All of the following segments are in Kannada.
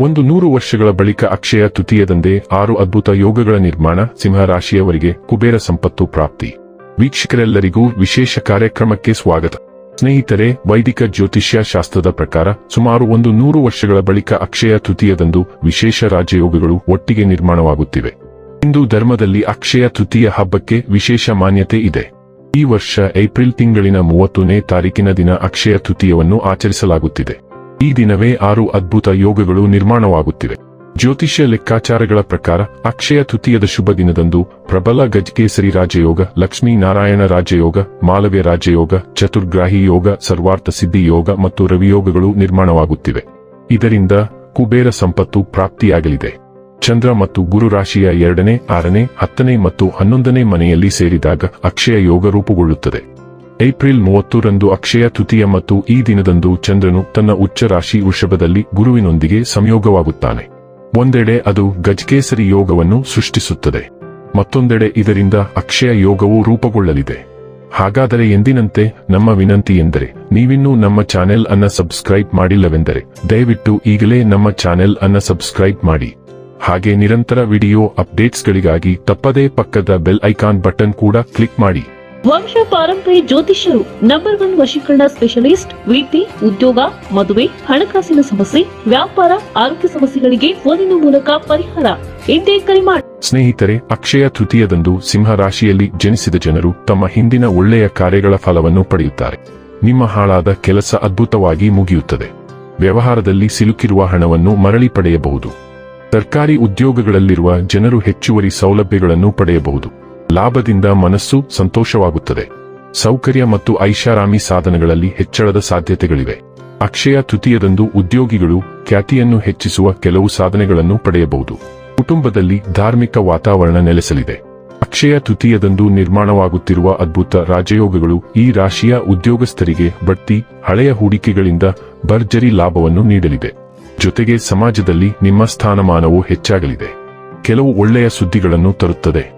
ಒಂದು ನೂರು ವರ್ಷಗಳ ಬಳಿಕ ಅಕ್ಷಯ ತೃತೀಯದಂದೇ ಆರು ಅದ್ಭುತ ಯೋಗಗಳ ನಿರ್ಮಾಣ ಸಿಂಹರಾಶಿಯವರಿಗೆ ಕುಬೇರ ಸಂಪತ್ತು ಪ್ರಾಪ್ತಿ. ವೀಕ್ಷಕರೆಲ್ಲರಿಗೂ ವಿಶೇಷ ಕಾರ್ಯಕ್ರಮಕ್ಕೆ ಸ್ವಾಗತ. ಸ್ನೇಹಿತರೆ, ವೈದಿಕ ಜ್ಯೋತಿಷ್ಯ ಶಾಸ್ತ್ರದ ಪ್ರಕಾರ ಸುಮಾರು ಒಂದು ನೂರು ವರ್ಷಗಳ ಬಳಿಕ ಅಕ್ಷಯ ತೃತೀಯದಂದು ವಿಶೇಷ ರಾಜಯೋಗಗಳು ಒಟ್ಟಿಗೆ ನಿರ್ಮಾಣವಾಗುತ್ತಿವೆ. ಹಿಂದೂ ಧರ್ಮದಲ್ಲಿ ಅಕ್ಷಯ ತೃತೀಯ ಹಬ್ಬಕ್ಕೆ ವಿಶೇಷ ಮಾನ್ಯತೆ ಇದೆ. ಈ ವರ್ಷ ಏಪ್ರಿಲ್ ತಿಂಗಳಿನ ಮೂವತ್ತನೇ ತಾರೀಕಿನ ದಿನ ಅಕ್ಷಯ ತೃತೀಯವನ್ನು ಆಚರಿಸಲಾಗುತ್ತಿದೆ. ಈ ದಿನವೇ ಆರು ಅದ್ಭುತ ಯೋಗಗಳು ನಿರ್ಮಾಣವಾಗುತ್ತಿವೆ. ಜ್ಯೋತಿಷ್ಯ ಲೆಕ್ಕಾಚಾರಗಳ ಪ್ರಕಾರ, ಅಕ್ಷಯ ತೃತೀಯದ ಶುಭ ದಿನದಂದು ಪ್ರಬಲ ಗಜ್ಕೇಸರಿ ರಾಜಯೋಗ, ಲಕ್ಷ್ಮೀ ನಾರಾಯಣ ರಾಜಯೋಗ ಮಾಲವ್ಯ ರಾಜಯೋಗ, ಚತುರ್ಗ್ರಾಹಿ ಯೋಗ, ಸರ್ವಾರ್ಥ ಸಿದ್ಧಿ ಯೋಗ ಮತ್ತು ರವಿಯೋಗಗಳು ನಿರ್ಮಾಣವಾಗುತ್ತಿವೆ. ಇದರಿಂದ ಕುಬೇರ ಸಂಪತ್ತು ಪ್ರಾಪ್ತಿಯಾಗಲಿದೆ. ಚಂದ್ರ ಮತ್ತು ಗುರು ರಾಶಿಯ ಎರಡನೇ, ಆರನೇ, ಹತ್ತನೇ ಮತ್ತು ಹನ್ನೊಂದನೇ ಮನೆಯಲ್ಲಿ ಸೇರಿದಾಗ ಅಕ್ಷಯ ಯೋಗ ರೂಪುಗೊಳ್ಳುತ್ತದೆ. ಏಪ್ರಿಲ್ ಮೂವತ್ತರಂದು ಅಕ್ಷಯ ತೃತೀಯ ಮತ್ತು ಈ ದಿನದಂದು ಚಂದ್ರನು ತನ್ನ ಉಚ್ಚ ರಾಶಿ ವೃಷಭದಲ್ಲಿ ಗುರುವಿನೊಂದಿಗೆ ಸಂಯೋಗವಾಗುತ್ತಾನೆ. ಒಂದೆಡೆ ಅದು ಗಜಕೇಸರಿ ಯೋಗವನ್ನು ಸೃಷ್ಟಿಸುತ್ತದೆ. ಮತ್ತೊಂದೆಡೆ ಇದರಿಂದ ಅಕ್ಷಯ ಯೋಗವು ರೂಪುಗೊಳ್ಳಲಿದೆ. ಹಾಗಾದರೆ ಎಂದಿನಂತೆ ನಮ್ಮ ವಿನಂತಿ ಎಂದರೆ, ನೀವಿನ್ನೂ ನಮ್ಮ ಚಾನೆಲ್ ಅನ್ನ ಸಬ್ಸ್ಕ್ರೈಬ್ ಮಾಡಿಲ್ಲವೆಂದರೆ, ದಯವಿಟ್ಟು ಈಗಲೇ ನಮ್ಮ ಚಾನೆಲ್ ಅನ್ನ ಸಬ್ಸ್ಕ್ರೈಬ್ ಮಾಡಿ. ಹಾಗೆ ನಿರಂತರ ವಿಡಿಯೋ ಅಪ್ಡೇಟ್ಸ್ಗಳಿಗಾಗಿ ತಪ್ಪದೇ ಪಕ್ಕದ ಬೆಲ್ ಐಕಾನ್ ಬಟನ್ ಕೂಡ ಕ್ಲಿಕ್ ಮಾಡಿ. ವಂಶ ಪಾರಂಪರ್ಯ ಜ್ಯೋತಿಷ್ಯರು ನಂಬರ್ ಒನ್ ವಶೀಕರಣ ಸ್ಪೆಷಲಿಸ್ಟ್ ವೃತ್ತಿ ಉದ್ಯೋಗ, ಮದುವೆ, ಹಣಕಾಸಿನ ಸಮಸ್ಯೆ, ವ್ಯಾಪಾರ, ಆರೋಗ್ಯ ಸಮಸ್ಯೆಗಳಿಗೆ ಫೋನಿನ ಮೂಲಕ ಪರಿಹಾರ. ಇಂದೇ ಕರೆ ಸ್ನೇಹಿತರೆ, ಅಕ್ಷಯ ತೃತೀಯದಂದು ಸಿಂಹ ರಾಶಿಯಲ್ಲಿ ಜನಿಸಿದ ಜನರು ತಮ್ಮ ಹಿಂದಿನ ಒಳ್ಳೆಯ ಕಾರ್ಯಗಳ ಫಲವನ್ನು ಪಡೆಯುತ್ತಾರೆ. ನಿಮ್ಮ ಹಾಳಾದ ಕೆಲಸ ಅದ್ಭುತವಾಗಿ ಮುಗಿಯುತ್ತದೆ. ವ್ಯವಹಾರದಲ್ಲಿ ಸಿಲುಕಿರುವ ಹಣವನ್ನು ಮರಳಿ ಪಡೆಯಬಹುದು. ಸರ್ಕಾರಿ ಉದ್ಯೋಗಗಳಲ್ಲಿರುವ ಜನರು ಹೆಚ್ಚುವರಿ ಸೌಲಭ್ಯಗಳನ್ನು ಪಡೆಯಬಹುದು. ಲಾಭದಿಂದ ಮನಸ್ಸು ಸಂತೋಷವಾಗುತ್ತದೆ. ಸೌಕರ್ಯ ಮತ್ತು ಐಷಾರಾಮಿ ಸಾಧನಗಳಲ್ಲಿ ಹೆಚ್ಚಳದ ಸಾಧ್ಯತೆಗಳಿವೆ. ಅಕ್ಷಯ ತೃತೀಯದಂದು ಉದ್ಯೋಗಿಗಳು ಖ್ಯಾತಿಯನ್ನು ಹೆಚ್ಚಿಸುವ ಕೆಲವು ಸಾಧನೆಗಳನ್ನು ಪಡೆಯಬಹುದು. ಕುಟುಂಬದಲ್ಲಿ ಧಾರ್ಮಿಕ ವಾತಾವರಣ ನೆಲೆಸಲಿದೆ. ಅಕ್ಷಯ ತೃತೀಯದಂದು ನಿರ್ಮಾಣವಾಗುತ್ತಿರುವ ಅದ್ಭುತ ರಾಜಯೋಗಗಳು ಈ ರಾಶಿಯ ಉದ್ಯೋಗಸ್ಥರಿಗೆ ಬಡ್ತಿ, ಹಳೆಯ ಹೂಡಿಕೆಗಳಿಂದ ಭರ್ಜರಿ ಲಾಭವನ್ನು ನೀಡಲಿದೆ. ಜೊತೆಗೆ ಸಮಾಜದಲ್ಲಿ ನಿಮ್ಮ ಸ್ಥಾನಮಾನವು ಹೆಚ್ಚಾಗಲಿದೆ. ಕೆಲವು ಒಳ್ಳೆಯ ಸುದ್ದಿಗಳನ್ನು ತರುತ್ತದೆ.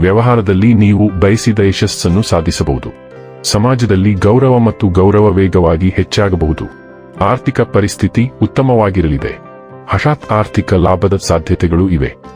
ವ್ಯವಹಾರದಲ್ಲಿ ನೀವು ಬಯಸಿದ ಯಶಸ್ಸನ್ನು ಸಾಧಿಸಬಹುದು. ಸಮಾಜದಲ್ಲಿ ಗೌರವ ಮತ್ತು ಗೌರವ ವೇಗವಾಗಿ ಹೆಚ್ಚಾಗಬಹುದು. ಆರ್ಥಿಕ ಪರಿಸ್ಥಿತಿ ಉತ್ತಮವಾಗಿರಲಿದೆ. ಹಠಾತ್ ಆರ್ಥಿಕ ಲಾಭದ ಸಾಧ್ಯತೆಗಳು ಇವೆ.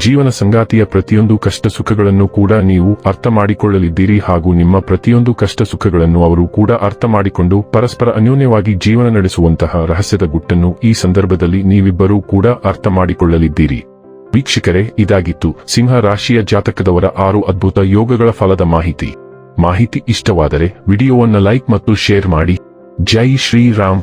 ಜೀವನ ಸಂಗಾತಿಯ ಪ್ರತಿಯೊಂದು ಕಷ್ಟ ಸುಖಗಳನ್ನು ಕೂಡ ನೀವು ಅರ್ಥ ಮಾಡಿಕೊಳ್ಳಲಿದ್ದೀರಿ ಹಾಗೂ ನಿಮ್ಮ ಪ್ರತಿಯೊಂದು ಕಷ್ಟ ಸುಖಗಳನ್ನು ಅವರು ಕೂಡ ಅರ್ಥ ಮಾಡಿಕೊಂಡು ಪರಸ್ಪರ ಅನ್ಯೋನ್ಯವಾಗಿ ಜೀವನ ನಡೆಸುವಂತಹ ರಹಸ್ಯದ ಗುಟ್ಟನ್ನು ಈ ಸಂದರ್ಭದಲ್ಲಿ ನೀವಿಬ್ಬರೂ ಕೂಡ ಅರ್ಥ ಮಾಡಿಕೊಳ್ಳಲಿದ್ದೀರಿ. ವೀಕ್ಷಕರೇ, ಇದಾಗಿತ್ತು ಸಿಂಹ ರಾಶಿಯ ಜಾತಕದವರ ಆರು ಅದ್ಭುತ ಯೋಗಗಳ ಫಲದ ಮಾಹಿತಿ. ಮಾಹಿತಿ ಇಷ್ಟವಾದರೆ ವಿಡಿಯೋವನ್ನು ಲೈಕ್ ಮತ್ತು ಶೇರ್ ಮಾಡಿ. ಜೈ ಶ್ರೀರಾಮ್.